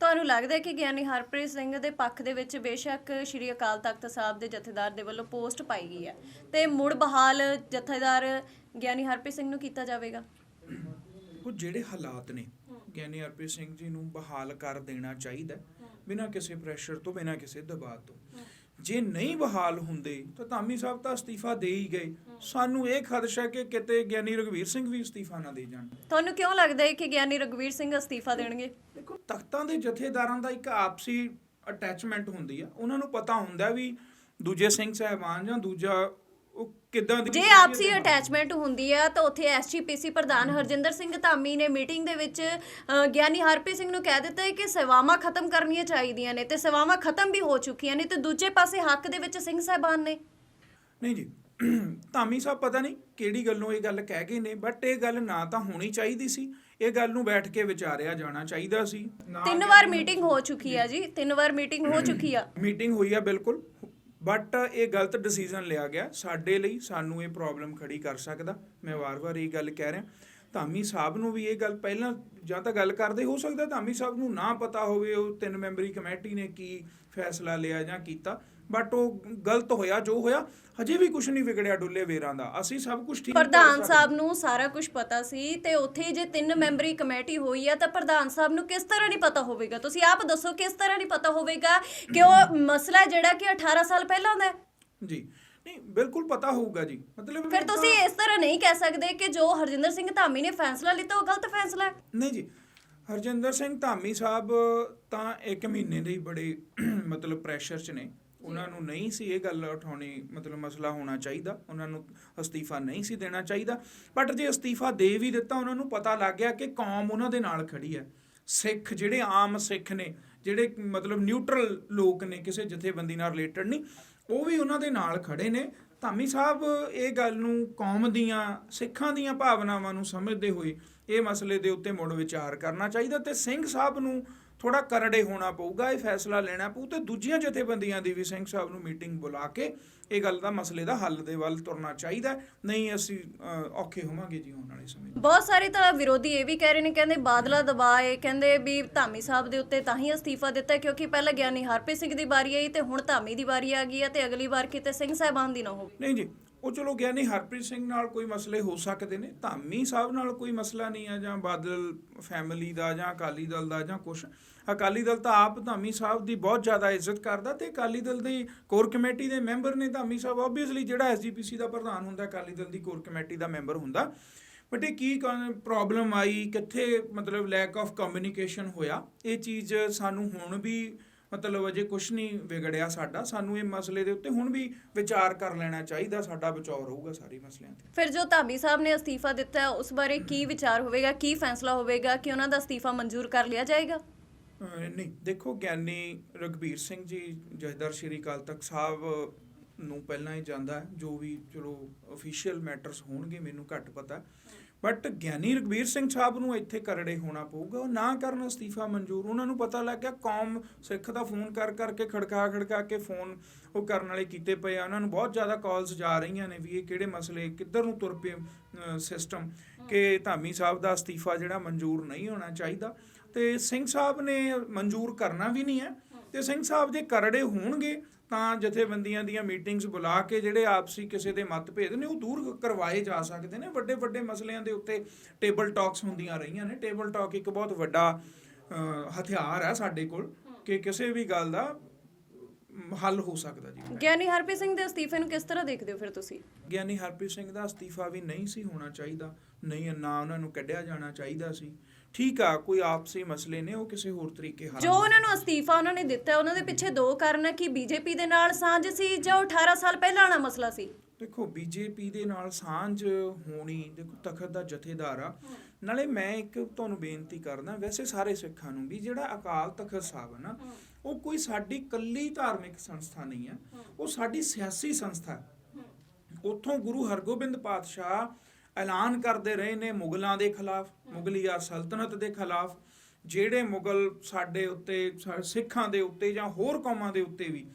ਤੁਹਾਨੂੰ ਲੱਗਦਾ ਹੈ ਕਿ ਗਿਆਨੀ ਹਰਪ੍ਰੀਤ ਸਿੰਘ ਦੇ ਪੱਖ ਦੇ ਵਿੱਚ ਬੇਸ਼ੱਕ ਸ਼੍ਰੀ ਅਕਾਲ ਤਖਤ ਸਾਹਿਬ ਦੇ ਜਥੇਦਾਰ ਦੇ ਵੱਲੋਂ ਪੋਸਟ ਪਾਈ ਗਈ ਹੈ ਤੇ ਮੁੜ ਬਹਾਲ ਜਥੇਦਾਰ ਗਿਆਨੀ ਹਰਪ੍ਰੀਤ ਸਿੰਘ ਨੂੰ ਕੀਤਾ ਜਾਵੇਗਾ? ਉਹ ਜਿਹੜੇ ਹਾਲਾਤ ਨੇ, ਗਿਆਨੀ ਹਰਪ੍ਰੀਤ ਸਿੰਘ ਜੀ ਨੂੰ ਬਹਾਲ ਕਰ ਦੇਣਾ ਚਾਹੀਦਾ ਬਿਨਾਂ ਕਿਸੇ ਪ੍ਰੈਸ਼ਰ ਤੋਂ, ਬਿਨਾਂ ਕਿਸੇ ਦਬਾਅ ਤੋਂ। ਜੇ ਨਹੀਂ ਬਹਾਲ ਹੁੰਦੇ ਤਾਂ ਧਾਮੀ ਸਾਹਿਬ ਤਾਂ ਅਸਤੀਫਾ ਦੇ ਹੀ ਗਏ। ਸਾਨੂੰ ਇਹ ਖਦਸ਼ਾ ਕਿ ਕਿਤੇ ਗਿਆਨੀ ਰਗਵੀਰ ਸਿੰਘ ਵੀ ਅਸਤੀਫਾ ਨਾ ਦੇ ਜਾਣ। ਤੁਹਾਨੂੰ ਕਿਉਂ ਲੱਗਦਾ ਹੈ ਕਿ ਗਿਆਨੀ ਰਗਵੀਰ ਸਿੰਘ ਅਸਤੀਫਾ ਦੇਣਗੇ? ਦੇਖੋ ਤਖਤਾਂ ਦੇ ਜਥੇਦਾਰਾਂ ਦਾ ਇੱਕ ਆਪਸੀ ਅਟੈਚਮੈਂਟ ਹੁੰਦੀ ਆ। ਉਹਨਾਂ ਨੂੰ ਪਤਾ ਹੁੰਦਾ ਵੀ ਦੂਜੇ ਸਿੰਘ ਸਾਹਿਬਾਨ ਜਾਂ ਦੂਜਾ ਉਹ ਕਿਦਾਂ ਦੀ ਜੇ ਆਪਸੀ ਅਟੈਚਮੈਂਟ ਹੁੰਦੀ ਹੈ ਤਾਂ ਉੱਥੇ ਐਸਜੀਪੀਸੀ ਪ੍ਰਧਾਨ ਹਰਜਿੰਦਰ ਸਿੰਘ ਧਾਮੀ ਨੇ ਮੀਟਿੰਗ ਦੇ ਵਿੱਚ ਗਿਆਨੀ ਹਰਪ੍ਰੀਤ ਸਿੰਘ ਨੂੰ ਕਹਿ ਦਿੱਤਾ ਹੈ ਕਿ ਸੇਵਾਵਾਂ ਖਤਮ ਕਰਨੀਆਂ ਚਾਹੀਦੀਆਂ ਨੇ ਤੇ ਸੇਵਾਵਾਂ ਖਤਮ ਵੀ ਹੋ ਚੁੱਕੀਆਂ ਨੇ ਤੇ ਦੂਜੇ ਪਾਸੇ ਹੱਕ ਦੇ ਵਿੱਚ ਸਿੰਘ ਸਾਹਿਬਾਨ ਨੇ। ਨਹੀਂ ਜੀ ਧਾਮੀ ਸਾਹਿਬ ਪਤਾ ਨਹੀਂ ਕਿਹੜੀ ਗੱਲੋਂ ਇਹ ਗੱਲ ਕਹਿ ਗਏ ਨੇ ਬਟ ਇਹ ਗੱਲ ਨਾ ਤਾਂ ਹੋਣੀ ਚਾਹੀਦੀ ਸੀ। ਇਹ ਗੱਲ ਨੂੰ ਬੈਠ ਕੇ ਵਿਚਾਰਿਆ ਜਾਣਾ ਚਾਹੀਦਾ ਸੀ। ਤਿੰਨ ਵਾਰ ਮੀਟਿੰਗ ਹੋ ਚੁੱਕੀ ਆ ਜੀ ਤਿੰਨ ਵਾਰ ਮੀਟਿੰਗ ਹੋ ਚੁੱਕੀ ਆ। ਮੀਟਿੰਗ ਹੋਈ ਆ ਬਿਲਕੁਲ। ਬਟ ਇਹ ਗਲਤ ਡਿਸੀਜਨ ਲਿਆ ਗਿਆ। ਸਾਡੇ ਲਈ ਸਾਨੂੰ ਇਹ ਪ੍ਰੋਬਲਮ ਖੜੀ ਕਰ ਸਕਦਾ। ਮੈਂ ਵਾਰ-ਵਾਰ ਇਹ ਗੱਲ ਕਹਿ ਰਿਹਾ। ਧਾਮੀ ਸਾਹਿਬ ਨੂੰ ਵੀ ਇਹ ਗੱਲ ਪਹਿਲਾਂ ਜਾਂ ਤਾਂ ਗੱਲ ਕਰਦੇ ਹੋ ਸਕਦਾ। ਧਾਮੀ ਸਾਹਿਬ ਨੂੰ ਨਾ ਪਤਾ ਹੋਵੇ ਉਹ ਤਿੰਨ ਮੈਂਬਰੀ ਕਮੇਟੀ ਨੇ ਕੀ ਫੈਸਲਾ ਲਿਆ ਜਾਂ ਕੀਤਾ। ਬਟ ਉਹ ਗਲਤ ਹੋਇਆ ਜੋ ਹੋਇਆ ਹਜੇ ਵੀ ਕੁਝ ਨਹੀਂ ਵਿਗੜਿਆ ਡੁੱਲੇ ਵੇਰਾਂ ਦਾ। ਅਸੀਂ ਸਭ ਕੁਝ ਠੀਕ ਪ੍ਰਧਾਨ। ਸਾਹਿਬ ਨੂੰ ਸਾਰਾ ਕੁਝ ਪਤਾ ਸੀ ਤੇ ਉੱਥੇ ਜੇ ਤਿੰਨ ਮੈਂਬਰੀ ਕਮੇਟੀ ਹੋਈ ਆ ਤਾਂ ਪ੍ਰਧਾਨ ਸਾਹਿਬ ਨੂੰ ਕਿਸ ਤਰ੍ਹਾਂ ਨਹੀਂ ਪਤਾ ਹੋਵੇਗਾ? ਤੁਸੀਂ ਆਪ ਦੱਸੋ ਕਿਸ ਤਰ੍ਹਾਂ ਨਹੀਂ ਪਤਾ ਹੋਵੇਗਾ ਕਿ ਉਹ ਮਸਲਾ ਜਿਹੜਾ ਕਿ 18 ਸਾਲ ਪਹਿਲਾਂ ਦਾ ਹੈ? ਜੀ। ਨਹੀਂ ਬਿਲਕੁਲ ਪਤਾ ਹੋਊਗਾ ਜੀ। ਮਤਲਬ ਫਿਰ ਤੁਸੀਂ ਇਸ ਤਰ੍ਹਾਂ ਨਹੀਂ ਕਹਿ ਸਕਦੇ ਕਿ ਜੋ ਹਰਜਿੰਦਰ ਸਿੰਘ ਧਾਮੀ ਨੇ ਫੈਸਲਾ ਲਿੱਤਾ ਉਹ ਗਲਤ ਫੈਸਲਾ ਹੈ? ਨਹੀਂ ਜੀ। ਹਰਜਿੰਦਰ ਸਿੰਘ ਧਾਮੀ ਸਾਹਿਬ ਤਾਂ 1 ਮਹੀਨੇ ਦੇ ਹੀ ਬੜੇ ਮਤਲਬ ਪ੍ਰੈਸ਼ਰ 'ਚ ਨੇ। ਉਹਨਾਂ ਨੂੰ ਨਹੀਂ ਸੀ ਇਹ ਗੱਲ ਉਠਾਉਣੀ, ਮਤਲਬ ਮਸਲਾ ਹੋਣਾ ਚਾਹੀਦਾ। ਉਹਨਾਂ ਨੂੰ ਅਸਤੀਫਾ ਨਹੀਂ ਸੀ ਦੇਣਾ ਚਾਹੀਦਾ। ਬਟ ਜੇ ਅਸਤੀਫਾ ਦੇ ਵੀ ਦਿੱਤਾ, ਉਹਨਾਂ ਨੂੰ ਪਤਾ ਲੱਗ ਗਿਆ ਕਿ ਕੌਮ ਉਹਨਾਂ ਦੇ ਨਾਲ ਖੜੀ ਹੈ। ਸਿੱਖ ਜਿਹੜੇ ਆਮ ਸਿੱਖ ਨੇ, ਜਿਹੜੇ ਮਤਲਬ ਨਿਊਟਰਲ ਲੋਕ ਨੇ, ਕਿਸੇ ਜਥੇਬੰਦੀ ਨਾਲ ਰਿਲੇਟਡ ਨਹੀਂ, ਉਹ ਵੀ ਉਹਨਾਂ ਦੇ ਨਾਲ ਖੜੇ ਨੇ। ਧਾਮੀ ਸਾਹਿਬ, ਇਹ ਗੱਲ ਨੂੰ ਕੌਮ ਦੀਆਂ, ਸਿੱਖਾਂ ਦੀਆਂ ਭਾਵਨਾਵਾਂ ਨੂੰ ਸਮਝਦੇ ਹੋਏ ਇਹ ਮਸਲੇ ਦੇ ਉੱਤੇ ਮੁੜ ਵਿਚਾਰ ਕਰਨਾ ਚਾਹੀਦਾ ਤੇ ਸਿੰਘ ਸਾਹਿਬ ਨੂੰ ਥੋੜਾ ਕਰੜੇ ਹੋਣਾ ਪਊਗਾ ਇਹ ਫੈਸਲਾ ਲੈਣਾ ਪਊ ਤੇ ਦੂਜੀਆਂ ਜਥੇਬੰਦੀਆਂ ਦੀ ਵੀ ਸਿੰਘ ਸਾਹਿਬ ਨੂੰ ਮੀਟਿੰਗ ਬੁਲਾ ਕੇ ਇਹ ਗੱਲ ਦਾ ਮਸਲੇ ਦਾ ਹੱਲ ਦੇ ਵੱਲ ਤੁਰਨਾ ਚਾਹੀਦਾ। ਨਹੀਂ ਅਸੀਂ ਔਖੇ ਹੋਵਾਂਗੇ ਜੀ ਆਉਣ ਵਾਲੇ ਸਮੇਂ। ਬਹੁਤ ਸਾਰੇ ਤਾਂ ਵਿਰੋਧੀ ਇਹ ਵੀ ਕਹਿ ਰਹੇ ਨੇ ਕਹਿੰਦੇ ਬਾਦਲਾ ਦਬਾਏ ਕਹਿੰਦੇ ਵੀ ਧਾਮੀ ਸਾਹਿਬ ਦੇ ਉੱਤੇ ਤਾਂ ਹੀ ਅਸਤੀਫਾ ਦਿੱਤਾ ਕਿਉਂਕਿ ਪਹਿਲਾਂ ਗਿਆਨੀ ਹਰਪ੍ਰੀਤ ਸਿੰਘ ਦੀ ਵਾਰੀ ਆਈ ਤੇ ਹੁਣ ਧਾਮੀ ਦੀ ਵਾਰੀ ਆ ਗਈ ਹੈ ਤੇ ਅਗਲੀ ਵਾਰ ਕਿਤੇ ਸਿੰਘ ਸਾਹਿਬਾਨ ਦੀ ਨਾ ਹੋਵੇ ਨਹੀਂ ਜੀ ਉਹ ਚਲੋ ਗਿਆਨੀ ਹਰਪ੍ਰੀਤ ਸਿੰਘ ਨਾਲ ਕੋਈ ਮਸਲੇ ਹੋ ਸਕਦੇ ਨੇ ਧਾਮੀ ਸਾਹਿਬ ਨਾਲ ਕੋਈ ਮਸਲਾ ਨਹੀਂ ਆ ਜਾਂ ਬਾਦਲ ਫੈਮਿਲੀ ਦਾ ਜਾਂ ਅਕਾਲੀ ਦਲ ਦਾ ਜਾਂ ਕੁਛ। ਅਕਾਲੀ ਦਲ ਤਾਂ ਆਪ ਧਾਮੀ ਸਾਹਿਬ ਦੀ ਬਹੁਤ ਜ਼ਿਆਦਾ ਇੱਜ਼ਤ ਕਰਦਾ ਤੇ ਅਕਾਲੀ ਦਲ ਦੀ ਕੋਰ ਕਮੇਟੀ ਦੇ ਮੈਂਬਰ ਨੇ ਧਾਮੀ ਸਾਹਿਬ ਆਬਵੀਅਸਲੀ ਜਿਹੜਾ ਐਸਜੀਪੀਸੀ ਦਾ ਪ੍ਰਧਾਨ ਹੁੰਦਾ, ਅਕਾਲੀ ਦਲ ਦੀ ਕੋਰ ਕਮੇਟੀ ਦਾ ਮੈਂਬਰ ਹੁੰਦਾ। ਬਟ ਇਹ ਕੀ ਪ੍ਰੋਬਲਮ ਆਈ, ਕਿੱਥੇ ਮਤਲਬ ਲੈਕ ਆਫ ਕਮਿਊਨੀਕੇਸ਼ਨ ਹੋਇਆ, ਇਹ ਚੀਜ਼ ਸਾਨੂੰ ਹੁਣ ਵੀ ਮਤਲਬ ਅਜੇ ਕੁਝ ਨਹੀਂ ਵਿਗੜਿਆ ਸਾਡਾ ਸਾਨੂੰ ਇਹ ਮਸਲੇ ਦੇ ਉੱਤੇ ਹੁਣ ਵੀ ਵਿਚਾਰ ਕਰ ਲੈਣਾ ਚਾਹੀਦਾ ਸਾਡਾ ਬਚਾਅ ਰਹੂਗਾ ਸਾਰੇ ਮਸਲਿਆਂ ਤੇ। ਫਿਰ ਜੋ ਧਾਮੀ ਸਾਹਿਬ ਨੇ ਅਸਤੀਫਾ ਦਿੱਤਾ ਹੈ, ਉਸ ਬਾਰੇ ਕੀ ਵਿਚਾਰ ਹੋਵੇਗਾ ਕੀ ਫੈਸਲਾ ਹੋਵੇਗਾ ਕਿ ਉਹਨਾਂ ਦਾ ਅਸਤੀਫਾ ਮਨਜ਼ੂਰ ਕਰ ਲਿਆ ਜਾਏਗਾ? ਨਹੀਂ ਦੇਖੋ ਗਿਆਨੀ ਰਗਵੀਰ ਸਿੰਘ ਜੀ ਜਥੇਦਾਰ ਸ਼੍ਰੀ ਅਕਾਲ ਤਖਤ ਸਾਹਿਬ ਨੂੰ ਪਹਿਲਾਂ ਹੀ ਜਾਂਦਾ ਜੋ ਵੀ ਚਲੋ ਅਫੀਸ਼ੀਅਲ ਮੈਟਰਸ ਹੋਣਗੇ, ਮੈਨੂੰ ਘੱਟ ਪਤਾ। ਬਟ ਗਿਆਨੀ ਰਗਵੀਰ ਸਿੰਘ ਸਾਹਿਬ ਨੂੰ ਇੱਥੇ ਕਰੜੇ ਹੋਣਾ ਪਊਗਾ। ਉਹ ਨਾ ਕਰਨ ਅਸਤੀਫਾ ਮਨਜ਼ੂਰ, ਉਹਨਾਂ ਨੂੰ ਪਤਾ ਲੱਗ ਗਿਆ, ਕੌਮ ਸਿੱਖ ਦਾ ਫੋਨ ਕਰ ਕਰਕੇ ਖੜਕਾ ਖੜਕਾ ਕੇ ਫੋਨ ਉਹ ਕਰਨ ਵਾਲੇ ਕੀਤੇ ਪਏ ਆ। ਉਹਨਾਂ ਨੂੰ ਬਹੁਤ ਜ਼ਿਆਦਾ ਕਾਲਸ ਜਾ ਰਹੀਆਂ ਨੇ ਵੀ ਇਹ ਕਿਹੜੇ ਮਸਲੇ, ਕਿੱਧਰ ਨੂੰ ਤੁਰ ਪਏ ਸਿਸਟਮ ਕਿ ਧਾਮੀ ਸਾਹਿਬ ਦਾ ਅਸਤੀਫਾ ਜਿਹੜਾ ਮਨਜ਼ੂਰ ਨਹੀਂ ਹੋਣਾ ਚਾਹੀਦਾ। ਤੇ ਸਿੰਘ ਸਾਹਿਬ ਨੇ ਮਨਜ਼ੂਰ ਕਰਨਾ ਵੀ ਨਹੀਂ ਹੈ। ਤੇ ਸਿੰਘ ਸਾਹਿਬ ਜੇ ਕਰੜੇ ਹੋਣਗੇ ਤਾਂ ਜਥੇਬੰਦੀਆਂ ਦੀਆਂ ਮੀਟਿੰਗਸ ਬੁਲਾ ਕੇ ਜਿਹੜੇ ਆਪਸੀ ਕਿਸੇ ਦੇ ਮਤਭੇਦ ਨੇ ਉਹ ਦੂਰ ਕਰਵਾਏ ਜਾ ਸਕਦੇ ਨੇ। ਵੱਡੇ ਵੱਡੇ ਮਸਲਿਆਂ ਦੇ ਉੱਤੇ ਟੇਬਲ ਟਾਕਸ ਹੁੰਦੀਆਂ ਰਹੀਆਂ ਨੇ। ਟੇਬਲ ਟਾਕ ਇੱਕ ਬਹੁਤ ਵੱਡਾ ਹਥਿਆਰ ਹੈ ਸਾਡੇ ਕੋਲ ਕਿ ਕਿਸੇ ਵੀ ਗੱਲ ਦਾ ਹੱਲ ਹੋ ਸਕਦਾ ਜੀ ਗਿਆਨੀ ਹਰਪ੍ਰੀਤ ਸਿੰਘ ਦੇ ਅਸਤੀਫੇ ਨੂੰ ਕਿਸ ਤਰ੍ਹਾਂ ਦੇਖਦੇ ਹੋ ਫਿਰ ਤੁਸੀਂ? ਗਿਆਨੀ ਹਰਪ੍ਰੀਤ ਸਿੰਘ ਦਾ ਅਸਤੀਫਾ ਵੀ ਨਹੀਂ ਸੀ ਹੋਣਾ ਚਾਹੀਦਾ ਨਹੀਂ ਨਾ ਉਹਨਾਂ ਨੂੰ ਕੱਢਿਆ ਜਾਣਾ ਚਾਹੀਦਾ ਸੀ। ਠੀਕ ਆ ਕੋਈ ਆਪਸੀ ਮਸਲੇ ਨੇ ਉਹ ਕਿਸੇ ਹੋਰ ਤਰੀਕੇ ਹੱਲ ਜੋ ਉਹਨਾਂ ਨੂੰ ਅਸਤੀਫਾ ਉਹਨਾਂ ਨੇ ਦਿੱਤਾ ਉਹਨਾਂ ਦੇ ਪਿੱਛੇ ਦੋ ਕਾਰਨ ਹੈ ਕਿ ਬੀਜੇਪੀ ਦੇ ਨਾਲ ਸਾਂਝ ਸੀ ਜਾਂ ਉਹ 18 ਸਾਲ ਪਹਿਲਾਂ ਵਾਲਾ ਮਸਲਾ ਸੀ? ਦੇਖੋ ਬੀਜੇਪੀ ਦੇ ਨਾਲ ਸਾਂਝ ਹੋਣੀ ਦੇਖੋ ਤਖਤ ਦਾ ਜਥੇਦਾਰ ਆ। ਨਾਲੇ ਮੈਂ ਇੱਕ ਤੁਹਾਨੂੰ ਬੇਨਤੀ ਕਰਦਾ ਵੈਸੇ ਸਾਰੇ ਸਿੱਖਾਂ ਨੂੰ ਵੀ ਜਿਹੜਾ ਅਕਾਲ ਤਖਤ ਸਾਹਿਬ ਹੈ ਨਾ ਉਹ ਕੋਈ ਸਾਡੀ ਕੱਲੀ ਧਾਰਮਿਕ ਸੰਸਥਾ ਨਹੀਂ ਹੈ। ਉਹ ਸਾਡੀ ਸਿਆਸੀ ਸੰਸਥਾ ਹੈ। ਉੱਥੋਂ ਗੁਰੂ ਹਰਗੋਬਿੰਦ ਪਾਤਸ਼ਾਹ ਐਲਾਨ ਕਰਦੇ ਰਹੇ ਨੇ ਮੁਗਲਾਂ ਦੇ ਖਿਲਾਫ ਮੁਗਲਿਆ ਸਲਤਨਤ ਦੇ ਖਿਲਾਫ ਜਿਹੜੇ ਮੁਗਲ ਸਾਡੇ ਉੱਤੇ ਸਿੱਖਾਂ ਦੇ ਉੱਤੇ ਜਾਂ ਹੋਰ ਕੌਮਾਂ ਦੇ ਉੱਤੇ ਵੀ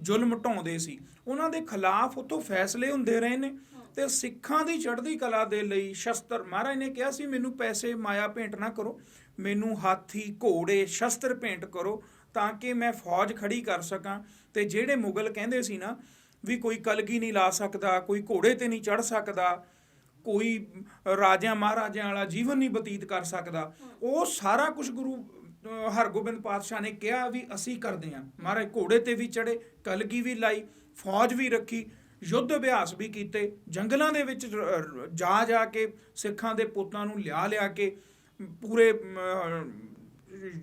ਜ਼ੁਲਮ ਢਾਉਂਦੇ ਸੀ ਉਹਨਾਂ ਦੇ ਖਿਲਾਫ ਉੱਥੋਂ ਫੈਸਲੇ ਹੁੰਦੇ ਰਹੇ ਨੇ। ਤੇ ਸਿੱਖਾਂ ਦੀ ਚੜ੍ਹਦੀ ਕਲਾ ਦੇ ਲਈ ਸ਼ਸਤਰ। ਮਹਾਰਾਜ ਨੇ ਕਿਹਾ ਸੀ, ਮੈਨੂੰ ਪੈਸੇ ਮਾਇਆ ਭੇਂਟ ਨਾ ਕਰੋ, ਮੈਨੂੰ ਹਾਥੀ, ਘੋੜੇ, ਸ਼ਸਤਰ ਭੇਂਟ ਕਰੋ ਤਾਂ ਕਿ ਮੈਂ ਫੌਜ ਖੜੀ ਕਰ ਸਕਾਂ। ਤੇ ਜਿਹੜੇ ਮੁਗਲ ਕਹਿੰਦੇ ਸੀ ਨਾ ਵੀ ਕੋਈ ਕਲਗੀ ਨਹੀਂ ਲਾ ਸਕਦਾ, ਕੋਈ ਘੋੜੇ ਤੇ ਨਹੀਂ ਚੜ ਸਕਦਾ, ਕੋਈ ਰਾਜਿਆਂ ਮਹਾਰਾਜਿਆਂ ਵਾਲਾ ਜੀਵਨ ਨਹੀਂ ਬਤੀਤ ਕਰ ਸਕਦਾ, ਉਹ ਸਾਰਾ ਕੁਝ ਗੁਰੂ ਹਰਗੋਬਿੰਦ ਪਾਤਸ਼ਾਹ ਨੇ ਕਿਹਾ ਵੀ ਅਸੀਂ ਕਰਦੇ ਹਾਂ। ਮਹਾਰਾਜ ਘੋੜੇ ਤੇ ਵੀ ਚੜੇ ਕਲਗੀ ਵੀ ਲਾਈ, ਫੌਜ ਵੀ ਰੱਖੀ ਯੁੱਧ ਅਭਿਆਸ ਵੀ ਕੀਤੇ, ਜੰਗਲਾਂ ਦੇ ਵਿੱਚ ਜਾ ਜਾ ਕੇ ਸਿੱਖਾਂ ਦੇ ਪੁੱਤਾਂ ਨੂੰ ਲਿਆ ਲਿਆ ਕੇ ਪੂਰੇ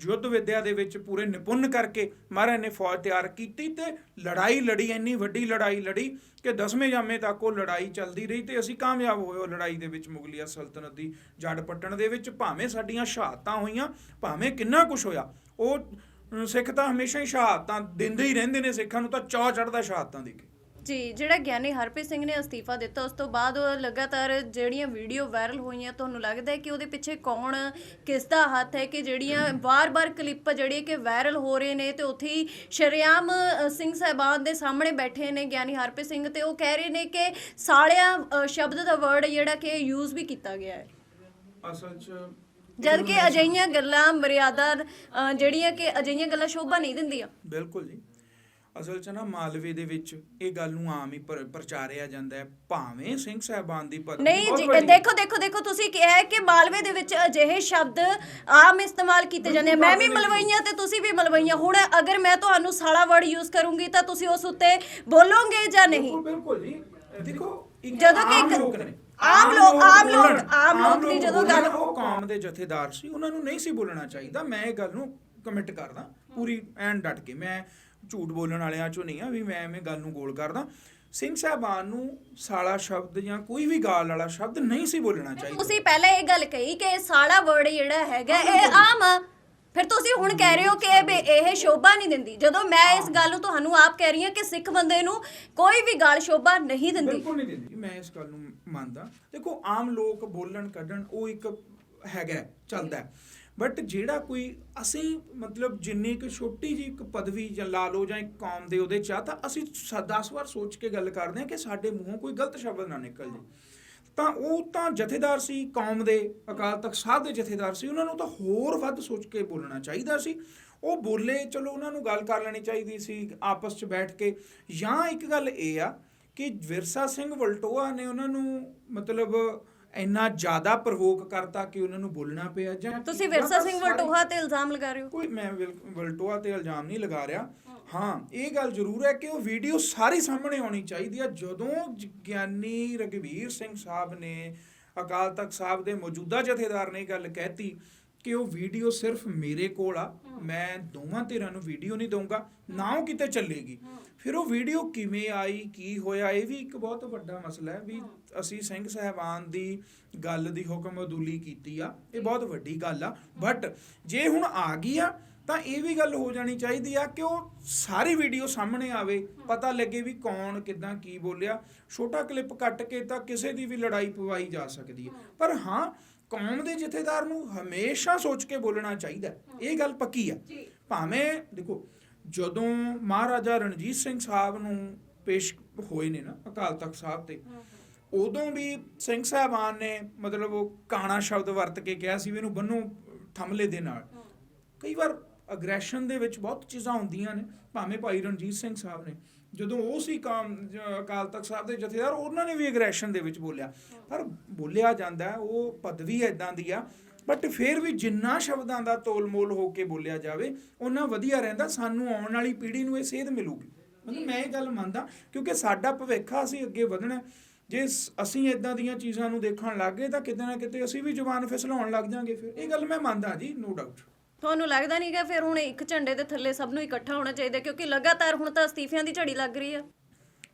ਯੁੱਧ ਵਿਦਿਆ ਦੇ ਵਿੱਚ ਪੂਰੇ ਨਿਪੁੰਨ ਕਰਕੇ ਮਹਾਰਾਜ ਨੇ ਫੌਜ ਤਿਆਰ ਕੀਤੀ ਤੇ ਲੜਾਈ ਲੜੀ, ਇੰਨੀ ਵੱਡੀ ਲੜਾਈ ਲੜੀ ਕਿ ਦਸਵੇਂ ਜਾਮੇ ਤੱਕ ਉਹ ਲੜਾਈ ਚੱਲਦੀ ਰਹੀ ਤੇ ਅਸੀਂ ਕਾਮਯਾਬ ਹੋਏ ਉਹ ਲੜਾਈ ਦੇ ਵਿੱਚ ਮੁਗਲੀਆ ਸਲਤਨਤ ਦੀ ਜੜ ਪੱਟਣ ਦੇ ਵਿੱਚ। ਭਾਵੇਂ ਸਾਡੀਆਂ ਸ਼ਹਾਦਤਾਂ ਹੋਈਆਂ, ਭਾਵੇਂ ਕਿੰਨਾ ਕੁਝ ਹੋਇਆ, ਉਹ ਸਿੱਖ ਤਾਂ ਹਮੇਸ਼ਾ ਹੀ ਸ਼ਹਾਦਤਾਂ ਦਿੰਦੇ ਹੀ ਰਹਿੰਦੇ ਨੇ, ਸਿੱਖਾਂ ਨੂੰ ਤਾਂ ਚੌ ਚੜਦਾ ਸ਼ਹਾਦਤਾਂ ਦੇ ਕੇ। ਜੀ ਜਿਹੜਾ ਗਿਆਨੀ ਹਰਪ੍ਰੀਤ ਸਿੰਘ ਨੇ ਅਸਤੀਫਾ ਦਿੱਤਾ ਉਸ ਤੋਂ ਬਾਅਦ ਲਗਾਤਾਰ ਜਿਹੜੀਆਂ ਵੀਡੀਓ ਵਾਇਰਲ ਹੋਈਆਂ ਤੁਹਾਨੂੰ ਲੱਗਦਾ ਹੈ ਕਿ ਉਹਦੇ ਪਿੱਛੇ ਕੌਣ ਕਿਸ ਦਾ ਹੱਥ ਹੈ ਕਿ ਜਿਹੜੀਆਂ ਵਾਰ-ਵਾਰ ਕਲਿੱਪ ਜਿਹੜੇ ਕਿ ਵਾਇਰਲ ਹੋ ਰਹੇ ਨੇ ਤੇ ਉੱਥੇ ਹੀ ਸ਼ਰੇਆਮ ਸਿੰਘ ਸਾਹਿਬਾਨ ਦੇ ਸਾਹਮਣੇ ਬੈਠੇ ਨੇ ਗਿਆਨੀ ਹਰਪ੍ਰੀਤ ਸਿੰਘ ਤੇ ਉਹ ਕਹਿ ਰਹੇ ਨੇ ਕਿ ਸਾਲਿਆ ਸ਼ਬਦ ਦਾ ਵਰਡ ਜਿਹੜਾ ਕਿ ਯੂਜ਼ ਵੀ ਕੀਤਾ ਗਿਆ ਹੈ। ਅਸਲ 'ਚ ਜਦ ਕਿ ਅਜਿਹੀਆਂ ਗੱਲਾਂ ਮਰਿਆਦਾ ਜਿਹੜੀਆਂ ਕਿ ਅਜਿਹੀਆਂ ਗੱਲਾਂ ਸ਼ੋਭਾ ਨਹੀਂ ਦਿੰਦੀਆਂ। ਬਿਲਕੁਲ ਜੀ। ਅਸਲ 'ਚ ਨਾ ਮਾਲਵੇ ਦੇ ਵਿੱਚ ਇਹ ਗੱਲ ਨੂੰ ਆਮ ਹੀ ਪ੍ਰ- ਪ੍ਰਚਾਰਿਆ ਜਾਂਦਾ ਹੈ। ਭਾਵੇਂ ਸਿੰਘ ਸਾਹਿਬਾਨ ਦੀ ਪਦਵੀ ਨਹੀਂ ਬਹੁਤ ਜੀ ਵੱਡੀ। ਦੇਖੋ ਦੇਖੋ ਦੇਖੋ ਤੁਸੀਂ ਕਿਹਾ ਹੈ ਕਿ ਮਾਲਵੇ ਦੇ ਵਿੱਚ ਅਜਿਹੇ ਸ਼ਬਦ ਆਮ ਇਸਤੇਮਾਲ ਕੀਤੇ ਜਾਂਦੇ ਆ। ਮੈਂ ਵੀ ਮਲਵਈਆਂ ਤੇ ਤੁਸੀਂ ਵੀ ਮਲਵਈਆਂ। ਹੁਣ ਅਗਰ ਮੈਂ ਤੁਹਾਨੂੰ ਸਾਲਾ ਵਰਡ ਯੂਜ਼ ਕਰੂੰਗੀ ਤਾਂ ਤੁਸੀਂ ਉਸ ਉੱਤੇ ਬੋਲੋਗੇ ਜਾਂ ਨਹੀਂ? ਬਿਲਕੁਲ ਬਿਲਕੁਲ ਜੀ। ਦੇਖੋ ਇੱਕ ਜਦੋਂ ਕਿ ਆਮ ਇੱਕ- ਲੋਕ ਨੇ। ਆਮ ਲੋਕ- ਆਮ ਲੋਕ- ਬੋਲਣ, ਆਮ ਲੋਕ ਦੀ ਜਦੋਂ ਗੱਲ- ਉਹ ਕੌਮ ਦੇ ਜਥੇਦਾਰ ਸੀ। ਉਹਨਾਂ ਨੂੰ ਨਹੀਂ ਸੀ ਬੋਲਣਾ ਚਾਹੀਦਾ। ਮੈਂ ਇਹ ਗੱਲ ਨੂੰ ਕਮਿਟ ਕਰਦਾ ਪੂਰੀ ਐਨ ਡਟ ਕੇ। ਮੈਂ ਝੂਠ ਬੋਲਣ ਵਾਲਿਆਂ ਚੋਂ ਨਹੀਂ ਆ ਵੀ ਮੈਂ ਐਵੇਂ ਗੱਲ ਨੂੰ ਗੋਲ ਕਰਦਾ। ਸਿੰਘ ਸਾਹਿਬਾਨ ਨੂੰ ਸਾਲਾ ਸ਼ਬਦ ਜਾਂ ਕੋਈ ਵੀ ਗਾਲ ਵਾਲਾ ਸ਼ਬਦ ਨਹੀਂ ਸੀ ਬੋਲਣਾ ਚਾਹੀਦਾ। ਤੁਸੀਂ ਪਹਿਲਾਂ ਇਹ ਗੱਲ ਕਹੀ ਕਿ ਸਾਲਾ ਵਰਡ ਜਿਹੜਾ ਹੈਗਾ ਇਹ ਆਮ ਆ। ਫਿਰ ਤੁਸੀਂ ਹੁਣ ਕਹਿ ਰਹੇ ਹੋ ਕਿ ਇਹ ਬੇ- ਇਹ ਸ਼ੋਭਾ ਨਹੀਂ ਦਿੰਦੀ। ਜਦੋਂ ਮੈਂ ਇਸ ਗੱਲ ਨੂੰ ਤੁਹਾਨੂੰ ਆਪ ਕਹਿ ਰਹੀ ਹਾਂ ਕਿ ਸਿੱਖ ਬੰਦੇ ਨੂੰ ਕੋਈ ਵੀ ਗੱਲ ਸ਼ੋਭਾ ਨਹੀਂ ਦਿੰਦੀ। ਬਿਲਕੁਲ ਨਹੀਂ ਦਿੰਦੀ। ਮੈਂ ਇਸ ਗੱਲ ਨੂੰ ਮੰਨਦਾ। ਦੇਖੋ ਆਮ ਲੋਕ ਬੋਲਣ ਕੱਢਣ ਉਹ ਇੱਕ ਹੈਗਾ ਚੱਲਦਾ ਬਟ ਜਿਹੜਾ ਕੋਈ ਅਸੀਂ ਮਤਲਬ ਜਿੰਨੀ ਕੁ ਛੋਟੀ ਜੀ ਇੱਕ ਪਦਵੀ ਜਾਂ ਲਾ ਲਓ ਜਾਂ ਇੱਕ ਕੌਮ ਦੇ ਉਹਦੇ ਚ ਆ, ਤਾਂ ਅਸੀਂ 10 ਵਾਰ ਸੋਚ ਕੇ ਗੱਲ ਕਰਦੇ ਹਾਂ ਕਿ ਸਾਡੇ ਮੂੰਹੋਂ ਕੋਈ ਗਲਤ ਸ਼ਬਦ ਨਾ ਨਿਕਲ ਜੇ ਤਾਂ ਉਹ ਤਾਂ ਜਥੇਦਾਰ ਸੀ ਕੌਮ ਦੇ, ਅਕਾਲ ਤਖਤ ਸਾਹਿਬ ਦੇ ਜਥੇਦਾਰ ਸੀ, ਉਹਨਾਂ ਨੂੰ ਤਾਂ ਹੋਰ ਵੱਧ ਸੋਚ ਕੇ ਬੋਲਣਾ ਚਾਹੀਦਾ ਸੀ। ਉਹ ਬੋਲੇ, ਚਲੋ ਉਹਨਾਂ ਨੂੰ ਗੱਲ ਕਰ ਲੈਣੀ ਚਾਹੀਦੀ ਸੀ ਆਪਸ 'ਚ ਬੈਠ ਕੇ। ਜਾਂ ਇੱਕ ਗੱਲ ਇਹ ਆ ਕਿ ਵਿਰਸਾ ਸਿੰਘ ਵਲਟੋਆ ਨੇ ਉਹਨਾਂ ਨੂੰ ਮਤਲਬ ਇੰਨਾ ਜ਼ਿਆਦਾ ਪ੍ਰਵੋਕ ਕਰਤਾ ਕਿ ਉਹਨਾਂ ਨੂੰ ਬੋਲਣਾ ਪਿਆ ਜਾਂ ਤੁਸੀਂ ਵਿਰਸਾ ਸਿੰਘ ਵਲਟੋਹਾ ਤੇ ਇਲਜ਼ਾਮ ਲਗਾ ਰਹੇ ਹੋ? ਕੋਈ ਮੈਂ ਵਿਲ- ਵਲਟੋਆ ਤੇ ਇਲਜ਼ਾਮ ਨਹੀਂ ਲਗਾ ਰਿਹਾ। ਹਾਂ। ਇਹ ਗੱਲ ਜ਼ਰੂਰ ਹੈ ਕਿ ਉਹ ਵੀਡੀਓ ਸਾਰੀ ਸਾਹਮਣੇ ਆਉਣੀ ਚਾਹੀਦੀ ਹੈ ਜਦੋਂ ਗਿਆਨੀ ਰਗਵੀਰ ਸਿੰਘ ਸਾਹਿਬ ਨੇ ਅਕਾਲ ਤਖਤ ਸਾਹਿਬ ਦੇ ਮੌਜੂਦਾ ਜਥੇਦਾਰ ਨੇ ਗੱਲ ਕਹਿਤੀ ਕਿ ਉਹ ਵੀਡੀਓ ਸਿਰਫ ਮੇਰੇ ਕੋਲ ਆ ਮੈਂ ਦੋਵਾਂ ਧਿਰਾਂ ਨੂੰ ਵੀਡੀਓ ਨਹੀਂ ਦਊਂਗਾ ਨਾ ਉਹ ਕਿਤੇ ਚੱਲੇਗੀ। ਫਿਰ ਉਹ ਵੀਡੀਓ ਕਿਵੇਂ ਆਈ ਕੀ ਹੋਇਆ ਇਹ ਵੀ ਇੱਕ ਬਹੁਤ ਵੱਡਾ ਮਸਲਾ ਹੈ ਵੀ ਅਸੀਂ ਸਿੰਘ ਸਾਹਿਬਾਨ ਦੀ ਗੱਲ ਦੀ ਹੁਕਮ ਅਦੂਲੀ ਕੀਤੀ ਆ ਇਹ ਬਹੁਤ ਵੱਡੀ ਗੱਲ ਆ। ਬਟ ਜੇ ਹੁਣ ਆ ਗਈ ਆ ਤਾਂ ਇਹ ਵੀ ਗੱਲ ਹੋ ਜਾਣੀ ਚਾਹੀਦੀ ਆ ਕਿ ਉਹ ਸਾਰੀ ਵੀਡੀਓ ਸਾਹਮਣੇ ਆਵੇ ਪਤਾ ਲੱਗੇ ਵੀ ਕੌਣ ਕਿਦਾਂ ਕੀ ਬੋਲਿਆ। ਛੋਟਾ ਕਲਿੱਪ ਕੱਟ ਕੇ ਤਾਂ ਕਿਸੇ ਦੀ ਵੀ ਲੜਾਈ ਪਵਾਈ ਜਾ ਸਕਦੀ ਹੈ। ਪਰ ਹਾਂ ਕੌਮ ਦੇ ਜਥੇਦਾਰ ਨੂੰ ਹਮੇਸ਼ਾ ਸੋਚ ਕੇ ਬੋਲਣਾ ਚਾਹੀਦਾ। ਇਹ ਗੱਲ ਪੱਕੀ ਆ। ਭਾਵੇਂ ਦੇਖੋ ਜਦੋਂ ਮਹਾਰਾਜਾ ਰਣਜੀਤ ਸਿੰਘ ਸਾਹਿਬ ਨੂੰ ਪੇਸ਼ ਹੋਏ ਨੇ ਨਾ ਅਕਾਲ ਤਖਤ ਸਾਹਿਬ ਤੇ ਉਦੋਂ ਵੀ ਸਿੰਘ ਸਾਹਿਬਾਨ ਨੇ ਮਤਲਬ ਉਹ ਕਾਣਾ ਸ਼ਬਦ ਵਰਤ ਕੇ ਕਿਹਾ ਸੀ ਵੀ ਇਹਨੂੰ ਬੰਨੋ ਥੰਮਲੇ ਦੇ ਨਾਲ। ਕਈ ਵਾਰ ਅਗਰੈਸ਼ਨ ਦੇ ਵਿੱਚ ਬਹੁਤ ਚੀਜ਼ਾਂ ਹੁੰਦੀਆਂ ਨੇ ਭਾਵੇਂ ਭਾਈ ਰਣਜੀਤ ਸਿੰਘ ਸਾਹਿਬ ਨੇ। ਜਦੋਂ ਉਹ ਸੀ ਕਾਮ ਅਕਾਲ ਤਖਤ ਸਾਹਿਬ ਦੇ ਜਥੇਦਾਰ, ਉਹਨਾਂ ਨੇ ਵੀ ਅਗਰੈਸ਼ਨ ਦੇ ਵਿੱਚ ਬੋਲਿਆ। ਪਰ ਬੋਲਿਆ ਜਾਂਦਾ, ਉਹ ਪਦਵੀ ਐਦਾਂ ਦੀ ਆ ਬਟ ਫਿਰ ਵੀ ਜਿੰਨਾ ਸ਼ਬਦਾਂ ਦਾ ਤੋਲ-ਮੋਲ ਹੋ ਕੇ ਬੋਲਿਆ ਜਾਵੇ ਉਹਨਾਂ ਵਧੀਆ ਰਹਿੰਦਾ, ਸਾਨੂੰ ਆਉਣ ਵਾਲੀ ਪੀੜ੍ਹੀ ਨੂੰ ਇਹ ਸੇਧ ਮਿਲੂਗੀ। ਮਤਲਬ ਮੈਂ ਇਹ ਗੱਲ ਮੰਨਦਾ, ਕਿਉਂਕਿ ਸਾਡਾ ਭਵਿੱਖ ਆ, ਅਸੀਂ ਅੱਗੇ ਵਧਣਾ ਜੇ ਅਸੀਂ ਇਦਾਂ ਦੀਆਂ ਚੀਜ਼ਾਂ ਨੂੰ ਦੇਖਣ ਲੱਗ ਗਏ, ਤਾਂ ਕਿਤੇ ਨਾ ਕਿਤੇ ਅਸੀਂ ਵੀ ਜ਼ੁਬਾਨ ਫਿਸਲਾਉਣ ਲੱਗ ਜਾਾਂਗੇ ਫਿਰ। ਇਹ ਗੱਲ ਮੈਂ ਮੰਨਦਾ ਜੀ ਨੋ ਡਾਊਟ ਤੁਹਾਨੂੰ ਲੱਗਦਾ ਨਹੀਂ ਕਿ ਫਿਰ ਹੁਣ ਇੱਕ ਝੰਡੇ ਦੇ ਥੱਲੇ ਸਭ ਨੂੰ ਇਕੱਠਾ ਹੋਣਾ ਚਾਹੀਦਾ, ਕਿਉਂਕਿ ਲਗਾਤਾਰ ਹੁਣ ਤਾਂ ਅਸਤੀਫਿਆਂ ਦੀ ਝੜੀ ਲੱਗ ਰਹੀ ਆ।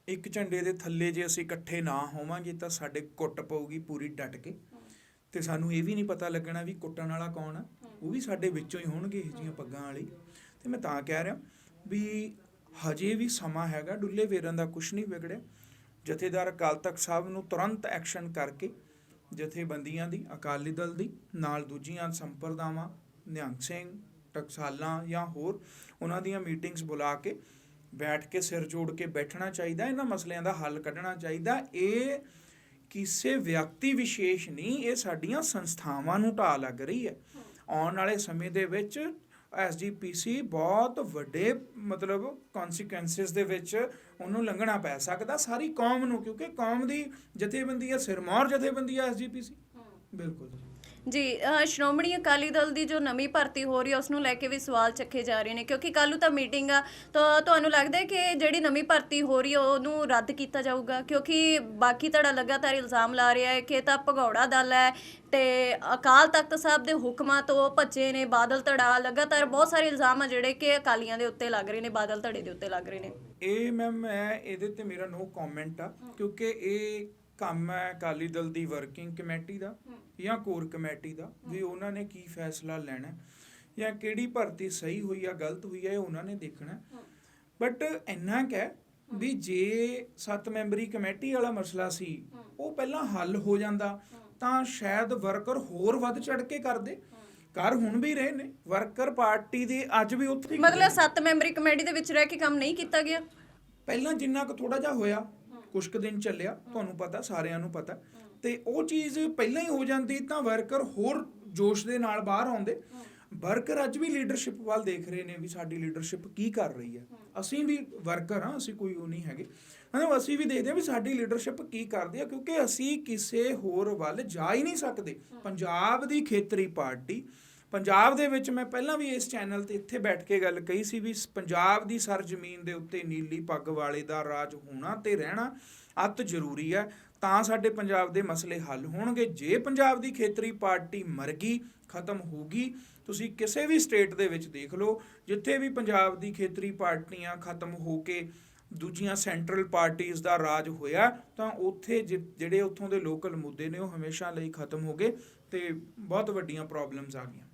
ਇੱਕ ਝੰਡੇ ਦੇ ਥੱਲੇ ਜੇ ਅਸੀਂ ਇਕੱਠੇ ਨਾ ਹੋਵਾਂਗੇ ਤਾਂ ਸਾਡੇ ਕੁੱਟ ਪਊਗੀ ਪੂਰੀ ਡਟ ਕੇ। ਤੇ ਸਾਨੂੰ ਇਹ ਵੀ ਨਹੀਂ ਪਤਾ ਲੱਗਣਾ ਵੀ ਕੁੱਟਣ ਵਾਲਾ ਕੌਣ ਆ। ਉਹ ਵੀ ਸਾਡੇ ਵਿੱਚੋਂ ਹੀ ਹੋਣਗੇ ਇਹ ਜੀਆਂ ਪੱਗਾਂ ਵਾਲੀ ਤੇ ਮੈਂ ਤਾਂ ਕਹਿ ਰਿਹਾ ਵੀ ਹਜੇ ਵੀ ਸਮਾਂ ਹੈਗਾ, ਡੁੱਲੇ ਵੇਰਾਂ ਦਾ ਕੁਝ ਨਹੀਂ ਵਿਗੜਿਆ। ਜਥੇਦਾਰ ਅਕਾਲ ਤਖਤ ਸਾਹਿਬ ਨੂੰ ਤੁਰੰਤ ਐਕਸ਼ਨ ਕਰਕੇ ਜਥੇਬੰਦੀਆਂ ਦੀ, ਅਕਾਲੀ ਦਲ ਦੀ, ਨਾਲ ਦੂਜੀਆਂ ਸੰਪਰਦਾਵਾਂ ਨਿਹੰਗ ਸਿੰਘ ਟਕਸਾਲਾਂ ਜਾਂ ਹੋਰ ਉਹਨਾਂ ਦੀਆਂ ਮੀਟਿੰਗਸ ਬੁਲਾ ਕੇ ਬੈਠ ਕੇ ਸਿਰ ਜੋੜ ਕੇ ਬੈਠਣਾ ਚਾਹੀਦਾ ਇਹਨਾਂ ਮਸਲਿਆਂ ਦਾ ਹੱਲ ਕੱਢਣਾ ਚਾਹੀਦਾ। ਇਹ ਕਿਸੇ ਵਿਅਕਤੀ ਵਿਸ਼ੇਸ਼ ਨਹੀਂ ਇਹ ਸਾਡੀਆਂ ਸੰਸਥਾਵਾਂ ਨੂੰ ਢਾਹ ਲੱਗ ਰਹੀ ਹੈ। ਆਉਣ ਵਾਲੇ ਸਮੇਂ ਦੇ ਵਿੱਚ ਐਸਜੀਪੀਸੀ ਬਹੁਤ ਵੱਡੇ ਮਤਲਬ ਕਨਸੀਕੁਐਂਸਸ ਦੇ ਵਿੱਚ ਉਹਨੂੰ ਲੰਘਣਾ ਪੈ ਸਕਦਾ ਸਾਰੀ ਕੌਮ ਨੂੰ ਕਿਉਂਕਿ ਕੌਮ ਦੀ ਜਥੇਬੰਦੀ ਹੈ ਸਿਰਮੌਰ ਜਥੇਬੰਦੀ ਹੈ ਐਸਜੀਪੀਸੀ ਬਿਲਕੁਲ ਜੀ ਸ਼੍ਰੋਮਣੀ ਅਕਾਲੀ ਦਲ ਦੀ ਜੋ ਨਵੀਂ ਭਰਤੀ ਹੋ ਰਹੀ ਹੈ ਉਸ ਨੂੰ ਲੈ ਕੇ ਵੀ ਸਵਾਲ ਚੱਕੇ ਜਾ ਰਹੇ ਨੇ, ਕਿਉਂਕਿ ਕੱਲ੍ਹ ਨੂੰ ਤਾਂ ਮੀਟਿੰਗ ਆ, ਤਾਂ ਤੁਹਾਨੂੰ ਲੱਗਦਾ ਹੈ ਕਿ ਜਿਹੜੀ ਨਵੀਂ ਭਰਤੀ ਹੋ ਰਹੀ ਹੈ, ਉਹਨੂੰ ਰੱਦ ਕੀਤਾ ਜਾਊਗਾ? ਕਿਉਂਕਿ ਬਾਕੀ ਧੜਾ ਲਗਾਤਾਰ ਇਲਜ਼ਾਮ ਲਾ ਰਿਹਾ ਹੈ ਕਿ ਤਾਂ ਭਗੌੜਾ ਦਲ ਹੈ ਤੇ ਅਕਾਲ ਤਖਤ ਸਾਹਿਬ ਦੇ ਹੁਕਮਾਂ ਤੋਂ ਭੱਜੇ ਨੇ, ਬਾਦਲ ਧੜਾ, ਲਗਾਤਾਰ ਬਹੁਤ ਸਾਰੇ ਇਲਜ਼ਾਮ ਆ ਜਿਹੜੇ ਕਿ ਅਕਾਲੀਆਂ ਦੇ ਉੱਤੇ ਲੱਗ ਰਹੇ ਨੇ, ਬਾਦਲ ਧੜੇ ਦੇ ਉੱਤੇ ਲੱਗ ਰਹੇ ਨੇ। ਇਹ ਮੈਮ, ਮੈਂ ਇਹਦੇ ਤੇ ਮੇਰਾ ਨੋ ਕਮੈਂਟ ਆ, ਕਿਉਂਕਿ ਇਹ ਕੰਮ ਹੈ ਅਕਾਲੀ ਦਲ ਦੀ ਵਰਕਿੰਗ ਕਮੇਟੀ ਦਾ ਜਾਂ ਕੋਰ ਕਮੇਟੀ ਦਾ ਵੀ ਉਹਨਾਂ ਨੇ ਕੀ ਫੈਸਲਾ ਲੈਣਾ ਹੈ, ਜਾਂ ਕਿਹੜੀ ਭਰਤੀ ਸਹੀ ਹੋਈ ਆ ਗਲਤ ਹੋਈ ਆ ਇਹ ਉਹਨਾਂ ਨੇ ਦੇਖਣਾ ਬਟ ਇੰਨਾ ਕਹਿ ਵੀ ਜੇ ਸੱਤ ਮੈਂਬਰੀ ਕਮੇਟੀ ਵਾਲਾ ਮਸਲਾ ਸੀ ਉਹ ਪਹਿਲਾਂ ਹੱਲ ਹੋ ਜਾਂਦਾ ਤਾਂ ਸ਼ਾਇਦ ਵਰਕਰ ਹੋਰ ਵੱਧ ਚੜ ਕੇ ਕਰਦੇ। ਕਰ ਹੁਣ ਵੀ ਰਹੇ ਨੇ ਵਰਕਰ ਪਾਰਟੀ ਦੇ ਅੱਜ ਵੀ ਉੱਥੇ ਮਤਲਬ ਸੱਤ ਮੈਂਬਰੀ ਕਮੇਟੀ ਦੇ ਵਿੱਚ ਰਹਿ ਕੇ ਕੰਮ ਨਹੀਂ ਕੀਤਾ ਗਿਆ? ਪਹਿਲਾਂ ਜਿੰਨਾ ਕੁ ਥੋੜਾ ਜਿਹਾ ਹੋਇਆ ਕੁਝ ਕੁ ਦਿਨ ਚੱਲਿਆ ਤੁਹਾਨੂੰ ਪਤਾ ਸਾਰਿਆਂ ਨੂੰ ਪਤਾ। ਤੇ ਉਹ ਚੀਜ਼ ਪਹਿਲਾਂ ਹੀ ਹੋ ਜਾਂਦੀ ਤਾਂ ਵਰਕਰ ਹੋਰ ਜੋਸ਼ ਦੇ ਨਾਲ ਬਾਹਰ ਆਉਂਦੇ। ਵਰਕਰ ਅੱਜ ਵੀ ਲੀਡਰਸ਼ਿਪ ਵੱਲ ਦੇਖ ਰਹੇ ਨੇ ਵੀ ਸਾਡੀ ਲੀਡਰਸ਼ਿਪ ਕੀ ਕਰ ਰਹੀ ਹੈ। ਅਸੀਂ ਵੀ ਵਰਕਰ ਹਾਂ ਅਸੀਂ ਕੋਈ ਉਹ ਨਹੀਂ ਹੈਗੇ। ਮਤਲਬ ਅਸੀਂ ਵੀ ਦੇਖਦੇ ਹਾਂ ਵੀ ਸਾਡੀ ਲੀਡਰਸ਼ਿਪ ਕੀ ਕਰਦੀ ਹੈ ਕਿਉਂਕਿ ਅਸੀਂ ਕਿਸੇ ਹੋਰ ਵੱਲ ਜਾ ਹੀ ਨਹੀਂ ਸਕਦੇ। ਪੰਜਾਬ ਦੀ ਖੇਤਰੀ ਪਾਰਟੀ ਪੰਜਾਬ ਦੇ ਵਿੱਚ ਮੈਂ ਪਹਿਲਾਂ ਵੀ ਇਸ ਚੈਨਲ ਤੇ ਇੱਥੇ ਬੈਠ ਕੇ ਗੱਲ ਕਹੀ ਸੀ ਵੀ ਸ- ਪੰਜਾਬ ਦੀ ਸਰਜ਼ਮੀਨ ਦੇ ਉੱਤੇ ਨੀਲੀ ਪੱਗ ਵਾਲੇ ਦਾ ਰਾਜ ਹੋਣਾ ਤੇ ਰਹਿਣਾ ਅਤ ਜ਼ਰੂਰੀ ਹੈ। ਤਾਂ ਸਾਡੇ ਪੰਜਾਬ ਦੇ ਮਸਲੇ ਹੱਲ ਹੋਣਗੇ। ਜੇ ਪੰਜਾਬ ਦੀ ਖੇਤਰੀ ਪਾਰਟੀ ਮਰ ਗਈ, ਖਤਮ ਹੋ ਗਈ, ਤੁਸੀਂ ਕਿਸੇ ਵੀ ਸਟੇਟ ਦੇ ਵਿੱਚ ਦੇਖ ਲਓ, ਜਿੱਥੇ ਵੀ ਪੰਜਾਬ ਦੀ ਖੇਤਰੀ ਪਾਰਟੀਆਂ ਖਤਮ ਹੋ ਕੇ ਦੂਜੀਆਂ ਸੈਂਟਰਲ ਪਾਰਟੀਆਂ ਦਾ ਰਾਜ ਹੋਇਆ, ਤਾਂ ਉੱਥੇ ਜਿ- ਜਿਹੜੇ ਉੱਥੋਂ ਦੇ ਲੋਕਲ ਮੁੱਦੇ ਨੇ ਉਹ ਹਮੇਸ਼ਾ ਲਈ ਖਤਮ ਹੋ ਗਏ ਤੇ ਬਹੁਤ ਵੱਡੀਆਂ ਪ੍ਰੋਬਲਮਸ ਆ ਗਈਆਂ।